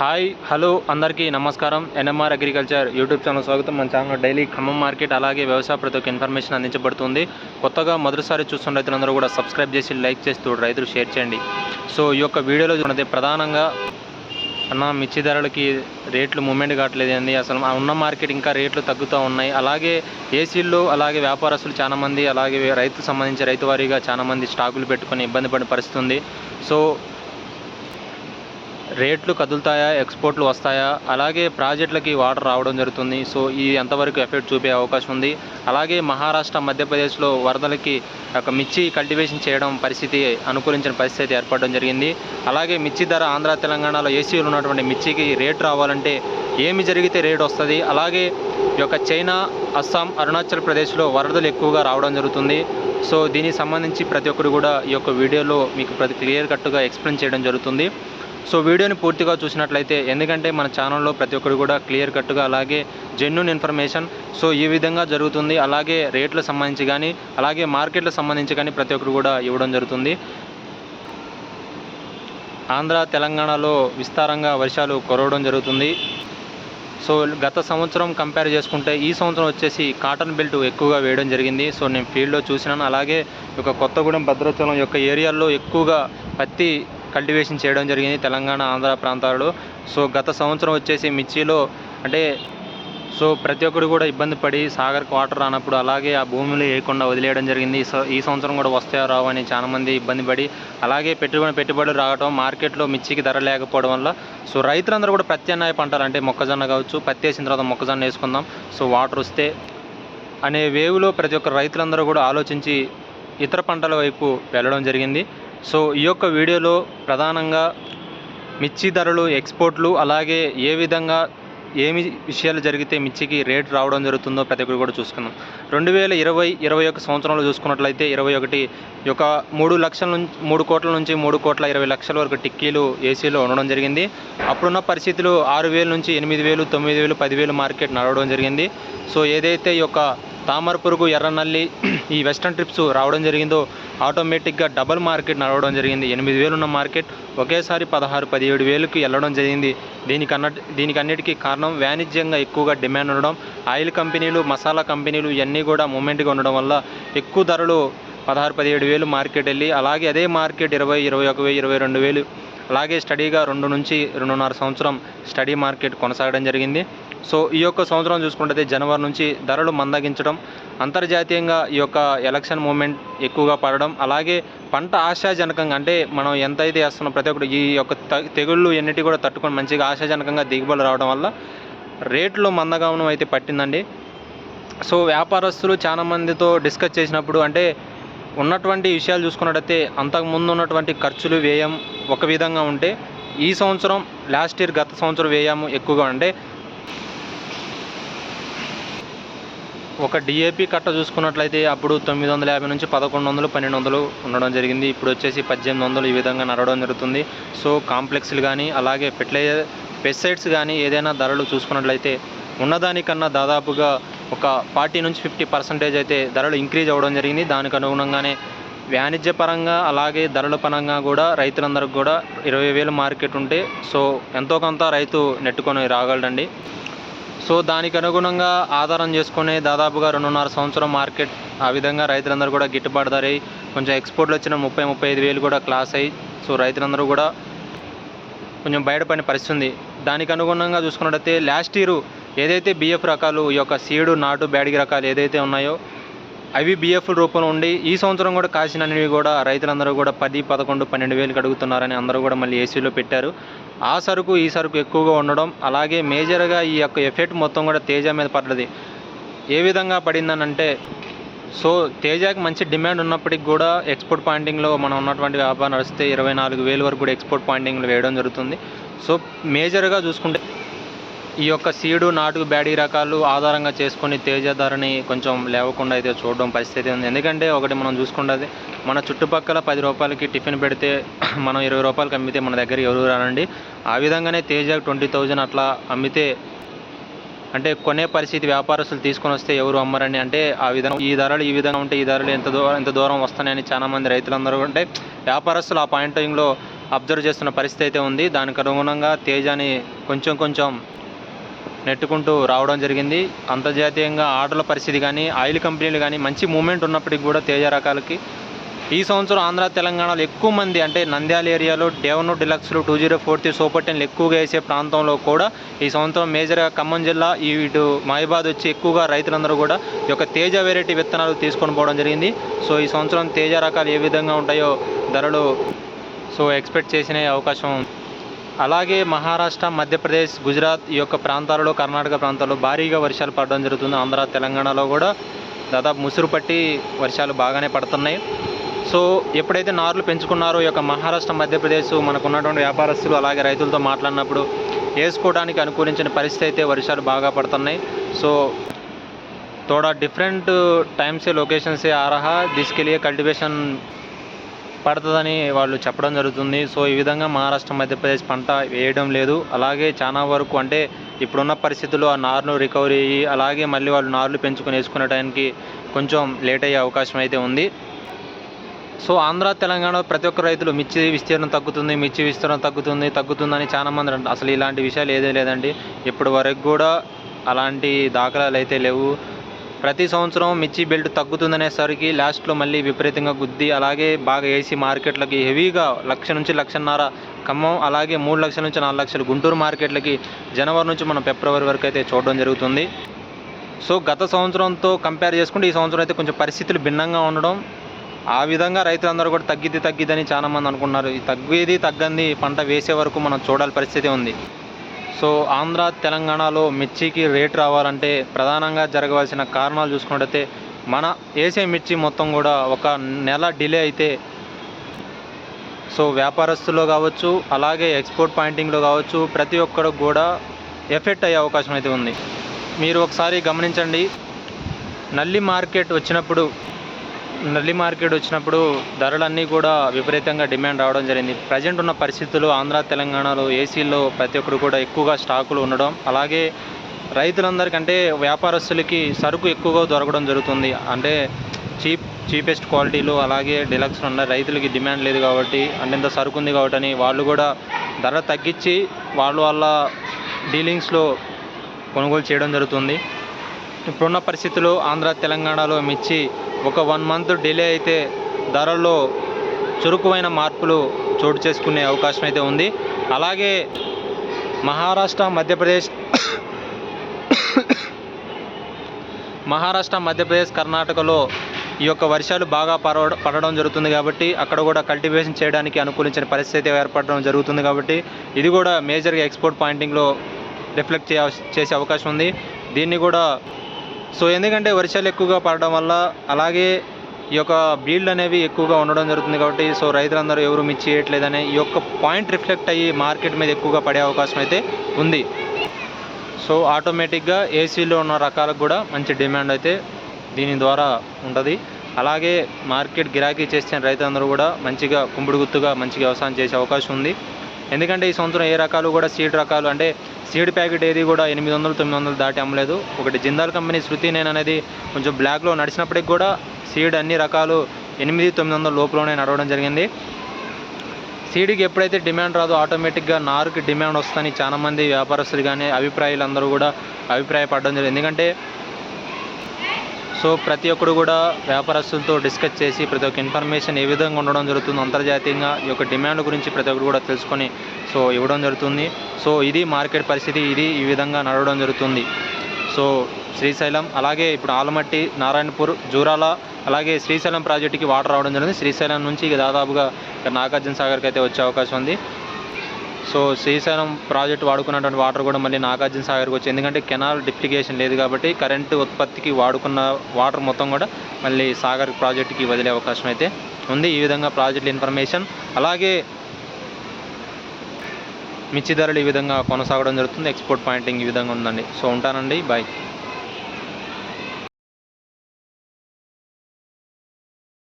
Hi hello అందరికీ నమస్కారం. NMR agriculture YouTube channel స్వాగతం. మన ఛానల్ డైలీ ఖమ్మం మార్కెట్ అలాగే వ్యవసాయ ప్రతి ఒక్క ఇన్ఫర్మేషన్ అందించబడుతుంది. కొత్తగా మొదటిసారి చూస్తున్న రైతులందరూ కూడా సబ్స్క్రైబ్ చేసి లైక్ చేస్తూ రైతులు షేర్ చేయండి. సో ఈ యొక్క వీడియోలో చూడండి ప్రధానంగా అన్న మిర్చి ధరలకి రేట్లు మూమెంట్ కావట్లేదు అండి అసలు ఉన్న మార్కెట్ ఇంకా రేట్లు తగ్గుతూ ఉన్నాయి. అలాగే ఏసీల్లో అలాగే వ్యాపారస్తులు చాలామంది అలాగే రైతు సంబంధించి రైతు వారీగా చాలామంది స్టాకులు పెట్టుకొని ఇబ్బంది పడిన పరిస్థితి ఉంది. సో రేట్లు కదులుతాయా ఎక్స్పోర్ట్లు వస్తాయా? అలాగే ప్రాజెక్టులకి వాటర్ రావడం జరుగుతుంది. సో ఈ ఎంతవరకు ఎఫెక్ట్ చూపే అవకాశం ఉంది. అలాగే మహారాష్ట్ర మధ్యప్రదేశ్లో వరదలకి ఒక మిర్చి కల్టివేషన్ చేయడం పరిస్థితి అనుకూలించిన పరిస్థితి ఏర్పడడం జరిగింది. అలాగే మిర్చి ధర ఆంధ్ర తెలంగాణలో ఏసీలు ఉన్నటువంటి మిర్చికి రేటు రావాలంటే ఏమి జరిగితే రేట్ వస్తుంది? అలాగే ఈ యొక్క చైనా అస్సాం అరుణాచల్ ప్రదేశ్లో వరదలు ఎక్కువగా రావడం జరుగుతుంది. సో దీనికి సంబంధించి ప్రతి ఒక్కరు కూడా ఈ యొక్క వీడియోలో మీకు ప్రతి క్లియర్ కట్గా ఎక్స్ప్లెయిన్ చేయడం జరుగుతుంది. సో వీడియోని పూర్తిగా చూసినట్లయితే ఎందుకంటే మన ఛానల్లో ప్రతి ఒక్కరు కూడా క్లియర్ కట్గా అలాగే జెన్యున్ ఇన్ఫర్మేషన్ సో ఈ విధంగా జరుగుతుంది. అలాగే రేట్లకు సంబంధించి కానీ అలాగే మార్కెట్లకు సంబంధించి కానీ ప్రతి ఒక్కరు కూడా ఇవ్వడం జరుగుతుంది. ఆంధ్ర తెలంగాణలో విస్తారంగా వర్షాలు కురవడం జరుగుతుంది. సో గత సంవత్సరం కంపేర్ చేసుకుంటే ఈ సంవత్సరం వచ్చేసి కాటన్ బెల్ట్ ఎక్కువగా వేయడం జరిగింది. సో నేను ఫీల్డ్లో చూసినాను. అలాగే ఒక కొత్తగూడెం భద్రాచలం యొక్క ఏరియాల్లో ఎక్కువగా పత్తి కల్టివేషన్ చేయడం జరిగింది తెలంగాణ ఆంధ్ర ప్రాంతాలలో. సో గత సంవత్సరం వచ్చేసి మిర్చిలో అంటే సో ప్రతి ఒక్కరు కూడా ఇబ్బంది పడి సాగర్కి వాటర్ రానప్పుడు అలాగే ఆ భూమిలో వేయకుండా వదిలేయడం జరిగింది. ఈ సంవత్సరం కూడా వస్తాయో రావు అని చాలామంది ఇబ్బంది పడి అలాగే పెట్టుబడి పెట్టుబడులు రావడం మార్కెట్లో మిర్చికి ధర లేకపోవడం వల్ల సో రైతులందరూ కూడా ప్రత్యామ్నాయ పంటలు అంటే మొక్కజొన్న కావచ్చు పత్తి వేసిన తర్వాత మొక్కజొన్న వేసుకుందాం. సో వాటర్ వస్తే అనే వేవ్లో ప్రతి ఒక్క రైతులందరూ కూడా ఆలోచించి ఇతర పంటల వైపు వెళ్ళడం జరిగింది. సో ఈ యొక్క వీడియోలో ప్రధానంగా మిర్చి ధరలు ఎక్స్పోర్ట్లు అలాగే ఏ విధంగా ఏమి విషయాలు జరిగితే మిర్చికి రేట్ రావడం జరుగుతుందో ప్రతి ఒక్కరు కూడా చూసుకుందాం. రెండు వేల ఇరవై ఇరవై ఒక సంవత్సరంలో చూసుకున్నట్లయితే ఇరవై ఒకటి ఒక యొక్క మూడు లక్షల నుంచి మూడు కోట్ల నుంచి మూడు కోట్ల ఇరవై లక్షల వరకు టిక్కీలు ఏసీలో ఉండడం జరిగింది. అప్పుడున్న పరిస్థితులు ఆరు వేల నుంచి ఎనిమిది వేలు తొమ్మిది వేలు పదివేలు మార్కెట్ నడవడం జరిగింది. సో ఏదైతే ఈ యొక్క తామర పురుగు ఎర్రనల్లి ఈ వెస్టర్న్ ట్రిప్స్ రావడం జరిగిందో ఆటోమేటిక్గా డబల్ మార్కెట్ నడవడం జరిగింది. ఎనిమిది వేలు ఉన్న మార్కెట్ ఒకేసారి పదహారు పదిహేడు వేలకు వెళ్ళడం జరిగింది. దీనికి అన్న దీనికి అన్నిటికీ కారణం వాణిజ్యంగా ఎక్కువగా డిమాండ్ ఉండడం. ఆయిల్ కంపెనీలు మసాలా కంపెనీలు ఇవన్నీ కూడా మూమెంట్గా ఉండడం వల్ల ఎక్కువ ధరలు పదహారు పదిహేడు వేలు మార్కెట్ వెళ్ళి అలాగే అదే మార్కెట్ ఇరవై ఇరవై ఒక వెయ్యి ఇరవై రెండు వేలు అలాగే స్టడీగా రెండు నుంచి రెండున్నర సంవత్సరం స్టడీ మార్కెట్ కొనసాగడం జరిగింది. సో ఈ యొక్క సంవత్సరం చూసుకుంటే జనవరి నుంచి ధరలు మందగించడం అంతర్జాతీయంగా ఈ యొక్క ఎలక్షన్ మూమెంట్ ఎక్కువగా పడడం అలాగే పంట ఆశాజనకంగా అంటే మనం ఎంతైతే వేస్తున్నాం ప్రతి ఒక్కటి ఈ యొక్క తెగుళ్ళు ఎన్నిటి కూడా తట్టుకొని మంచిగా ఆశాజనకంగా దిగుబడి రావడం వల్ల రేట్లు మందగమనం అయితే పట్టిందండి. సో వ్యాపారస్తులు చాలా మందితో డిస్కస్ చేసినప్పుడు అంటే ఉన్నటువంటి విషయాలు చూసుకున్నట్టయితే అంతకుముందు ఉన్నటువంటి ఖర్చులు వ్యయం ఒక విధంగా ఉంటే ఈ సంవత్సరం లాస్ట్ ఇయర్ గత సంవత్సరం వ్యయం ఎక్కువగా అంటే ఒక డిఏపి కట్ట చూసుకున్నట్లయితే అప్పుడు తొమ్మిది వందల యాభై నుంచి పదకొండు వందలు పన్నెండు వందలు ఉండడం జరిగింది. ఇప్పుడు వచ్చేసి పద్దెనిమిది వందలు ఈ విధంగా నడవడం జరుగుతుంది. సో కాంప్లెక్స్లు కానీ అలాగే ఫెర్టిలైజర్ పెస్టిసైడ్స్ కానీ ఏదైనా ధరలు చూసుకున్నట్లయితే ఉన్నదానికన్నా దాదాపుగా ఒక ఫార్టీ నుంచి ఫిఫ్టీ పర్సెంటేజ్ అయితే ధరలు ఇంక్రీజ్ అవ్వడం జరిగింది. దానికి అనుగుణంగానే వాణిజ్య పరంగా అలాగే ధరల పరంగా కూడా రైతులందరికీ కూడా ఇరవై వేలు మార్కెట్ ఉంటే సో ఎంతో కొంత రైతు నెట్టుకొని రాగలడండి. సో దానికి అనుగుణంగా ఆధారం చేసుకునే దాదాపుగా రెండున్నర సంవత్సరం మార్కెట్ ఆ విధంగా రైతులందరూ కూడా గిట్టుబాటు ధర కొంచెం ఎక్స్పోర్ట్లు వచ్చిన ముప్పై ముప్పై ఐదు వేలు కూడా క్లాస్ అయ్యి సో రైతులందరూ కూడా కొంచెం బయటపడిన పరిస్థితి ఉంది. దానికి అనుగుణంగా చూసుకున్నట్టయితే లాస్ట్ ఇయర్ ఏదైతే బిఎఫ్ రకాలు ఈ యొక్క సీడు నాటు బ్యాడిగి రకాలు ఏదైతే ఉన్నాయో అవి బిఎఫ్ రూపంలో ఉండి ఈ సంవత్సరం కూడా కాసినవి కూడా రైతులందరూ కూడా పది పదకొండు పన్నెండు వేలు అడుగుతున్నారని అందరూ కూడా మళ్ళీ ఏసీలో పెట్టారు. ఆ సరుకు ఈ సరుకు ఎక్కువగా ఉండడం అలాగే మేజర్గా ఈ యొక్క ఎఫెక్ట్ మొత్తం కూడా తేజ మీద పడ్డది. ఏ విధంగా పడిందనంటే సో తేజాకి మంచి డిమాండ్ ఉన్నప్పటికి కూడా ఎక్స్పోర్ట్ పాయింటింగ్లో మనం ఉన్నటువంటి వ్యాపారం నడిస్తే ఇరవై నాలుగు వేలు వరకు కూడా ఎక్స్పోర్ట్ పాయింటింగ్లు వేయడం జరుగుతుంది. సో మేజర్గా చూసుకుంటే ఈ యొక్క సీడు నాటు బ్యాడీ రకాలు ఆధారంగా చేసుకొని తేజ ధరని కొంచెం లేవకుండా అయితే చూడడం పరిస్థితి ఉంది. ఎందుకంటే ఒకటి మనం చూసుకుంటే మన చుట్టుపక్కల పది రూపాయలకి టిఫిన్ పెడితే మనం ఇరవై రూపాయలకి అమ్మితే మన దగ్గర ఎవరు రానండి ఆ విధంగానే తేజ ట్వంటీ థౌజండ్ అట్లా అమ్మితే అంటే కొనే పరిస్థితి వ్యాపారస్తులు తీసుకొని వస్తే ఎవరు అమ్మరని అంటే ఆ విధంగా ఈ ధరలు ఈ విధంగా ఉంటే ఈ ధరలు ఎంత దూరం ఎంత దూరం వస్తాయని చాలా మంది రైతులందరూ అంటే వ్యాపారస్తులు ఆ పాయింట్ టైంలో అబ్జర్వ్ చేస్తున్న పరిస్థితి అయితే ఉంది. దానికి అనుగుణంగా తేజాని కొంచెం కొంచెం నెట్టుకుంటూ రావడం జరిగింది అంతర్జాతీయంగా ఆటల పరిస్థితి కానీ ఆయిల్ కంపెనీలు కానీ మంచి మూమెంట్ ఉన్నప్పటికీ కూడా తేజ రకాలకి ఈ సంవత్సరం ఆంధ్ర తెలంగాణలో ఎక్కువ మంది అంటే నంద్యాల ఏరియాలో డెవను డిలక్స్లు two zero four three super టెన్లు ఎక్కువగా వేసే ప్రాంతంలో కూడా ఈ సంవత్సరం మేజర్గా ఖమ్మం జిల్లా ఈ ఇటు మహిబాద్ వచ్చి ఎక్కువగా రైతులందరూ కూడా ఈ యొక్క తేజ వెరైటీ విత్తనాలు తీసుకొని పోవడం జరిగింది సో ఈ సంవత్సరం తేజ రకాలు ఏ విధంగా ఉంటాయో ధరలు సో ఎక్స్పెక్ట్ చేసిన అవకాశం ఉంది. అలాగే మహారాష్ట్ర మధ్యప్రదేశ్ గుజరాత్ ఈ యొక్క ప్రాంతాలలో కర్ణాటక ప్రాంతాల్లో భారీగా వర్షాలు పడడం జరుగుతుంది. ఆంధ్ర తెలంగాణలో కూడా దాదాపు ముసురు పట్టి వర్షాలు బాగానే పడుతున్నాయి. సో ఎప్పుడైతే నార్లు పెంచుకున్నారో ఈ యొక్క మహారాష్ట్ర మధ్యప్రదేశ్ మనకున్నటువంటి వ్యాపారస్తులు అలాగే రైతులతో మాట్లాడినప్పుడు వేసుకోవడానికి అనుకూలించిన పరిస్థితి అయితే వర్షాలు బాగా పడుతున్నాయి. సో తోడా డిఫరెంట్ టైమ్సే లొకేషన్సే ఆ రహా దిస్కెళ్ళి కల్టివేషన్ పడుతుందని వాళ్ళు చెప్పడం జరుగుతుంది. సో ఈ విధంగా మహారాష్ట్ర మధ్యప్రదేశ్ పంట వేయడం లేదు. అలాగే చాలా వరకు అంటే ఇప్పుడున్న పరిస్థితుల్లో ఆ నారును రికవరీ అయ్యి అలాగే మళ్ళీ వాళ్ళు నార్లు పెంచుకొని వేసుకునే టైంకి కొంచెం లేట్ అయ్యే అవకాశం అయితే ఉంది. సో ఆంధ్ర తెలంగాణ ప్రతి ఒక్క రైతులు మిర్చి విస్తీర్ణం తగ్గుతుంది మిర్చి విస్తీర్ణం తగ్గుతుంది తగ్గుతుందని చాలా మంది అసలు ఇలాంటి విషయాలు ఏదీ లేదండి. ఇప్పటి వరకు కూడా అలాంటి దాఖలాలు అయితే లేవు. ప్రతి సంవత్సరం మిర్చి బెల్ట్ తగ్గుతుందనేసరికి లాస్ట్లో మళ్ళీ విపరీతంగా గుద్ది అలాగే బాగా ఏసీ మార్కెట్లకి హెవీగా లక్ష నుంచి లక్షన్నర ఖమ్మం అలాగే మూడు లక్షల నుంచి నాలుగు లక్షలు గుంటూరు మార్కెట్లకి జనవరి నుంచి మనం ఫిబ్రవరి వరకు అయితే చూడడం జరుగుతుంది. సో గత సంవత్సరంతో కంపేర్ చేసుకుంటే ఈ సంవత్సరం అయితే కొంచెం పరిస్థితులు భిన్నంగా ఉండడం ఆ విధంగా రైతులందరూ కూడా తగ్గిద్ది తగ్గిద్దని చాలా మంది అనుకున్నారు ఈ తగ్గేది తగ్గంది పంట వేసే వరకు మనం చూడాలి పరిస్థితి ఉంది. సో ఆంధ్ర తెలంగాణలో మిర్చికి రేట్ రావాలంటే ప్రధానంగా జరగవలసిన కారణాలు చూసుకున్నట్టయితే మన వేసే మిర్చి మొత్తం కూడా ఒక నెల డిలే అయితే సో వ్యాపారస్తుల్లో కావచ్చు అలాగే ఎక్స్పోర్ట్ పాయింటింగ్లో కావచ్చు ప్రతి ఒక్కరికి కూడా ఎఫెక్ట్ అయ్యే అవకాశం అయితే ఉంది. మీరు ఒకసారి గమనించండి. నల్లి మార్కెట్ వచ్చినప్పుడు నల్లి మార్కెట్ వచ్చినప్పుడు ధరలన్నీ కూడా విపరీతంగా డిమాండ్ రావడం జరిగింది. ప్రజెంట్ ఉన్న పరిస్థితులు ఆంధ్ర తెలంగాణలో ఏసీల్లో ప్రతి ఒక్కరు కూడా ఎక్కువగా స్టాకులు ఉండడం అలాగే రైతులందరికంటే వ్యాపారస్తులకి సరుకు ఎక్కువగా దొరకడం జరుగుతుంది. అంటే చీప్ చీపెస్ట్ క్వాలిటీలు అలాగే డిలక్స్ ఉన్న రైతులకి డిమాండ్ లేదు కాబట్టి అంటే ఇంత సరుకు ఉంది కాబట్టి అని వాళ్ళు కూడా ధర తగ్గించి వాళ్ళు వాళ్ళ డీలింగ్స్లో కొనుగోలు చేయడం జరుగుతుంది. ఇప్పుడున్న పరిస్థితుల్లో ఆంధ్ర తెలంగాణలో మిర్చి ఒక వన్ మంత్ డిలే అయితే ధరల్లో చురుకువైన మార్పులు చోటు చేసుకునే అవకాశం అయితే ఉంది. అలాగే మహారాష్ట్ర మధ్యప్రదేశ్ మహారాష్ట్ర మధ్యప్రదేశ్ కర్ణాటకలో ఈ యొక్క వర్షాలు బాగా పడవ పడడం జరుగుతుంది కాబట్టి అక్కడ కూడా కల్టివేషన్ చేయడానికి అనుకూలించిన పరిస్థితి ఏర్పడడం జరుగుతుంది కాబట్టి ఇది కూడా మేజర్గా ఎక్స్పోర్ట్ పాయింటింగ్లో రిఫ్లెక్ట్ చేసే అవకాశం ఉంది. దీన్ని కూడా సో ఎందుకంటే వర్షాలు ఎక్కువగా పడడం వల్ల అలాగే ఈ యొక్క బీల్డ్ అనేవి ఎక్కువగా ఉండడం జరుగుతుంది కాబట్టి సో రైతులందరూ ఎవరు మిర్చి చేయట్లేదని ఈ యొక్క పాయింట్ రిఫ్లెక్ట్ అయ్యి మార్కెట్ మీద ఎక్కువగా పడే అవకాశం అయితే ఉంది. సో ఆటోమేటిక్గా ఏసీలో ఉన్న రకాలకు కూడా మంచి డిమాండ్ అయితే దీని ద్వారా ఉంటుంది. అలాగే మార్కెట్ గిరాకీ చేసిన రైతులందరూ కూడా మంచిగా కుంపుడు గుత్తుగా మంచిగా వ్యవసాయం చేసే అవకాశం ఉంది. ఎందుకంటే ఈ సంవత్సరం ఏ రకాలు కూడా సీడ్ రకాలు అంటే సీడ్ ప్యాకెట్ ఏది కూడా ఎనిమిది వందలు తొమ్మిది వందలు దాటి అమ్మలేదు. ఒకటి జిందాల్ కంపెనీ శృతి నేను అనేది కొంచెం బ్లాక్లో నడిచినప్పటికి కూడా సీడ్ అన్ని రకాలు ఎనిమిది తొమ్మిది వందల లోపలనే నడవడం జరిగింది. సీడ్కి ఎప్పుడైతే డిమాండ్ రాదో ఆటోమేటిక్గా నారుకి డిమాండ్ వస్తుందని చాలామంది వ్యాపారస్తులు కానీ అభిప్రాయాలు అందరూ కూడా అభిప్రాయపడడం జరిగింది. ఎందుకంటే సో ప్రతి ఒక్కరు కూడా వ్యాపారస్తులతో డిస్కస్ చేసి ప్రతి ఒక్క ఇన్ఫర్మేషన్ ఏ విధంగా ఉండడం జరుగుతుంది అంతర్జాతీయంగా ఈ యొక్క డిమాండ్ గురించి ప్రతి ఒక్కరు కూడా తెలుసుకొని సో ఇవ్వడం జరుగుతుంది. సో ఇది మార్కెట్ పరిస్థితి ఇది ఈ విధంగా నడవడం జరుగుతుంది. సో శ్రీశైలం అలాగే ఇప్పుడు ఆలమట్టి నారాయణపూర్ జూరాల అలాగే శ్రీశైలం ప్రాజెక్టుకి వాటర్ రావడం జరిగింది. శ్రీశైలం నుంచి ఇక దాదాపుగా ఇక నాగార్జున సాగర్కి అయితే వచ్చే అవకాశం ఉంది. సో శ్రీశైలం ప్రాజెక్ట్ వాడుకున్నటువంటి వాటర్ కూడా మళ్ళీ నాగార్జున సాగర్కి వచ్చి ఎందుకంటే కెనాల్ డిప్లికేషన్ లేదు కాబట్టి కరెంటు ఉత్పత్తికి వాడుకున్న వాటర్ మొత్తం కూడా మళ్ళీ సాగర్ ప్రాజెక్టుకి వదిలే అవకాశం అయితే ఉంది. ఈ విధంగా ప్రాజెక్ట్ ఇన్ఫర్మేషన్ అలాగే మిర్చి ధరలు ఈ విధంగా కొనసాగడం జరుగుతుంది. ఎక్స్పోర్ట్ పాయింటింగ్ ఈ విధంగా ఉందండి. సో ఉంటానండి. బాయ్.